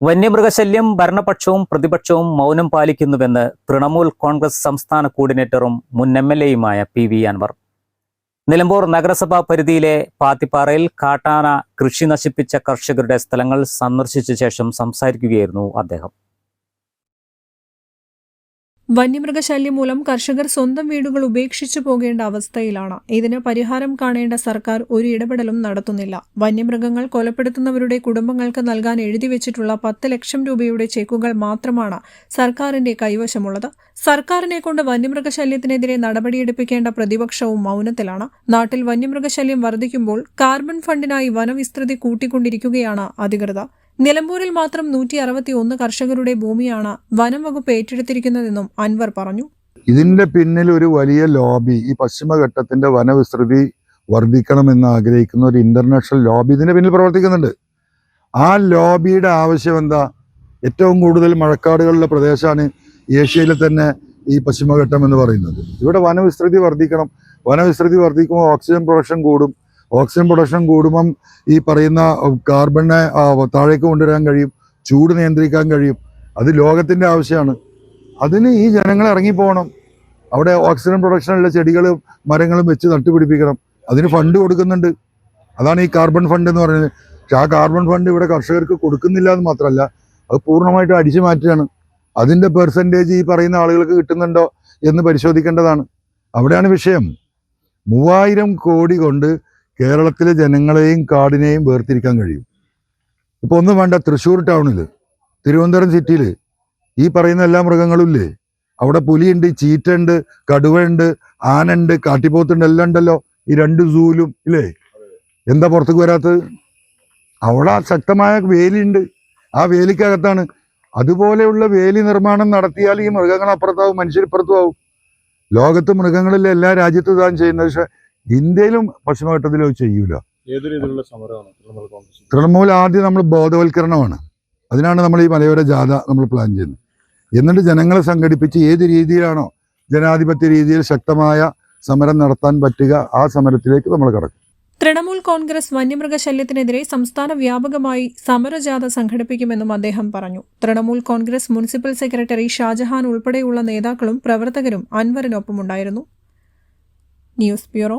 വന്യമൃഗശല്യം ഭരണപക്ഷവും പ്രതിപക്ഷവും മൗനം പാലിക്കുന്നുവെന്ന് തൃണമൂൽ കോൺഗ്രസ് സംസ്ഥാന കോർഡിനേറ്ററും മുൻ എം എൽ എയുമായ പി വി അൻവർ. നിലമ്പൂർ നഗരസഭാ പരിധിയിലെ പാത്തിപ്പാറയിൽ കാട്ടാന കൃഷി നശിപ്പിച്ച കർഷകരുടെ സ്ഥലങ്ങൾ സന്ദർശിച്ച ശേഷം സംസാരിക്കുകയായിരുന്നു അദ്ദേഹം. വന്യമൃഗശല്യം മൂലം കർഷകർ സ്വന്തം വീടുകൾ ഉപേക്ഷിച്ചു പോകേണ്ട അവസ്ഥയിലാണ്. ഇതിന് പരിഹാരം കാണേണ്ട സർക്കാർ ഒരു ഇടപെടലും നടത്തുന്നില്ല. വന്യമൃഗങ്ങൾ കൊലപ്പെടുത്തുന്നവരുടെ കുടുംബങ്ങൾക്ക് നൽകാൻ എഴുതിവെച്ചിട്ടുള്ള പത്ത് ലക്ഷം രൂപയുടെ ചെക്കുകൾ മാത്രമാണ് സർക്കാരിന്റെ കൈവശമുള്ളത്. സർക്കാരിനെ കൊണ്ട് വന്യമൃഗശല്യത്തിനെതിരെ നടപടിയെടുപ്പിക്കേണ്ട പ്രതിപക്ഷവും മൗനത്തിലാണ്. നാട്ടിൽ വന്യമൃഗശല്യം വർദ്ധിക്കുമ്പോൾ കാർബൺ ഫണ്ടിനായി വനവിസ്തൃതി കൂട്ടിക്കൊണ്ടിരിക്കുകയാണ് അധികൃതർ. നിലമ്പൂരിൽ മാത്രം നൂറ്റി അറുപത്തി ഒന്ന് കർഷകരുടെ ഭൂമിയാണ് വനം വകുപ്പ് ഏറ്റെടുത്തിരിക്കുന്നതെന്നും അൻവർ പറഞ്ഞു. ഇതിന്റെ പിന്നിൽ ഒരു വലിയ ലോബി ഈ പശ്ചിമഘട്ടത്തിന്റെ വനവിസ്തൃതി വർദ്ധിക്കണമെന്ന് ആഗ്രഹിക്കുന്ന ഒരു ഇന്റർനാഷണൽ ലോബി ഇതിന്റെ പിന്നിൽ പ്രവർത്തിക്കുന്നുണ്ട്. ആ ലോബിയുടെ ആവശ്യം എന്താ? ഏറ്റവും കൂടുതൽ മഴക്കാടുകളുള്ള പ്രദേശമാണ് ഏഷ്യയിലെ തന്നെ ഈ പശ്ചിമഘട്ടം എന്ന് പറയുന്നത്. ഇവിടെ വനവിസ്തൃതി വർദ്ധിക്കണം. വനവിസ്തൃതി വർദ്ധിക്കുമ്പോൾ ഓക്സിജൻ പ്രൊഡക്ഷൻ കൂടും. ഓക്സിജൻ പ്രൊഡക്ഷൻ കൂടുമ്പം ഈ പറയുന്ന കാർബണിനെ താഴേക്ക് കൊണ്ടുവരാൻ കഴിയും ചൂട് നിയന്ത്രിക്കാൻ കഴിയും. അത് ലോകത്തിന്റെ ആവശ്യമാണ്. അതിന് ഈ ജനങ്ങൾ ഇറങ്ങിപ്പോകണം. അവിടെ ഓക്സിജൻ പ്രൊഡക്ഷനുള്ള ചെടികളും മരങ്ങളും വെച്ച് നട്ടുപിടിപ്പിക്കണം. അതിന് ഫണ്ട് കൊടുക്കുന്നുണ്ട്. അതാണ് ഈ കാർബൺ ഫണ്ട് എന്ന് പറയുന്നത്. പക്ഷെ ആ കാർബൺ ഫണ്ട് ഇവിടെ കർഷകർക്ക് കൊടുക്കുന്നില്ല എന്ന് മാത്രമല്ല അത് പൂർണമായിട്ടും അടിച്ചു മാറ്റുകയാണ്. അതിന്റെ പെർസെന്റേജ് ഈ പറയുന്ന ആളുകൾക്ക് കിട്ടുന്നുണ്ടോ എന്ന് പരിശോധിക്കേണ്ടതാണ്. അവിടെയാണ് വിഷയം. മൂവായിരം കോടി കൊണ്ട് കേരളത്തിലെ ജനങ്ങളെയും കാടിനെയും വേർതിരിക്കാൻ കഴിയും. ഇപ്പൊ ഒന്നും വേണ്ട തൃശ്ശൂർ ടൗണിൽ തിരുവനന്തപുരം സിറ്റിയിൽ ഈ പറയുന്ന എല്ലാ മൃഗങ്ങളും ഇല്ലേ അവിടെ പുലിയുണ്ട് ചീറ്റുണ്ട് കടുവയുണ്ട് ആനുണ്ട് കാട്ടിപ്പോത്തുണ്ട് എല്ലാം ഉണ്ടല്ലോ. ഈ രണ്ട് സൂലും ഇല്ലേ? എന്താ പുറത്തേക്ക് വരാത്തത്? അവിടെ ശക്തമായ വേലിയുണ്ട്. ആ വേലിക്കകത്താണ്. അതുപോലെയുള്ള വേലി നിർമ്മാണം നടത്തിയാൽ ഈ മൃഗങ്ങൾ അപ്പുറത്താവും മനുഷ്യരിപ്പുറത്തും ആവും. ലോകത്ത് മൃഗങ്ങളിൽ എല്ലാ രാജ്യത്തും ഇതാണ് ചെയ്യുന്നത്. പക്ഷെ ഇന്ത്യയിലും പശ്ചിമഘട്ടത്തിലും അത് ചെയ്യൂല. തൃണമൂൽ ആദ്യം നമ്മൾ ബോധവൽക്കരണമാണ്. അതിനാണ് നമ്മൾ ഈ മലയോര ജാഥ നമ്മൾ പ്ലാൻ ചെയ്യുന്നത്. എന്നിട്ട് ജനങ്ങളെ സംഘടിപ്പിച്ച് ഏത് രീതിയിലാണോ ജനാധിപത്യ രീതിയിൽ ശക്തമായ സമരം നടത്താൻ പറ്റുക ആ സമരത്തിലേക്ക് നമ്മൾ കടക്കും. തൃണമൂൽ കോൺഗ്രസ് വന്യമൃഗശല്യത്തിനെതിരെ സംസ്ഥാന വ്യാപകമായി സമരജാഥ സംഘടിപ്പിക്കുമെന്നും അദ്ദേഹം പറഞ്ഞു. തൃണമൂൽ കോൺഗ്രസ് മുനിസിപ്പൽ സെക്രട്ടറി ഷാജഹാൻ ഉൾപ്പെടെയുള്ള നേതാക്കളും പ്രവർത്തകരും അൻവറിനൊപ്പമുണ്ടായിരുന്നു. News bureau